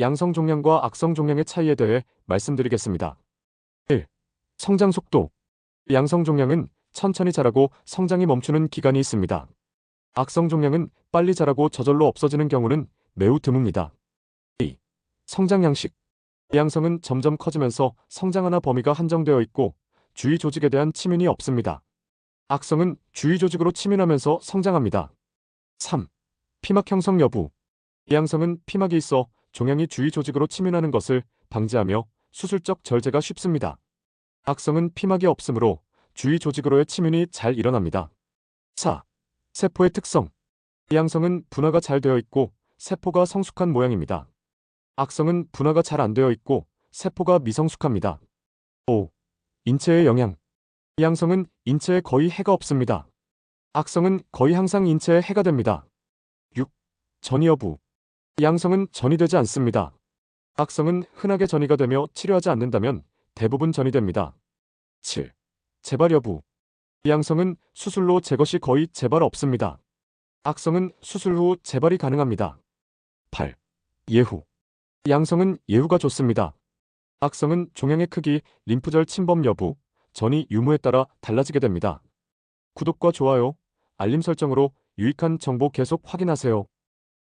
양성 종양과 악성 종양의 차이에 대해 말씀드리겠습니다. 1. 성장 속도. 양성 종양은 천천히 자라고 성장이 멈추는 기간이 있습니다. 악성 종양은 빨리 자라고 저절로 없어지는 경우는 매우 드뭅니다. 2. 성장 양식. 양성은 점점 커지면서 성장 하나 범위가 한정되어 있고 주위 조직에 대한 침윤이 없습니다. 악성은 주위 조직으로 침윤하면서 성장합니다. 3. 피막 형성 여부. 양성은 피막이 있어 종양이 주위 조직으로 침윤하는 것을 방지하며 수술적 절제가 쉽습니다. 악성은 피막이 없으므로 주위 조직으로의 침윤이 잘 일어납니다. 4. 세포의 특성. 양성은 분화가 잘 되어 있고 세포가 성숙한 모양입니다. 악성은 분화가 잘 안 되어 있고 세포가 미성숙합니다. 5. 인체의 영향. 양성은 인체에 거의 해가 없습니다. 악성은 거의 항상 인체에 해가 됩니다. 6. 전이 여부. 양성은 전이 되지 않습니다. 악성은 흔하게 전이가 되며 치료하지 않는다면 대부분 전이 됩니다. 7. 재발 여부. 양성은 수술로 제거 시 거의 재발 없습니다. 악성은 수술 후 재발이 가능합니다. 8. 예후. 양성은 예후가 좋습니다. 악성은 종양의 크기, 림프절 침범 여부, 전이 유무에 따라 달라지게 됩니다. 구독과 좋아요, 알림 설정으로 유익한 정보 계속 확인하세요.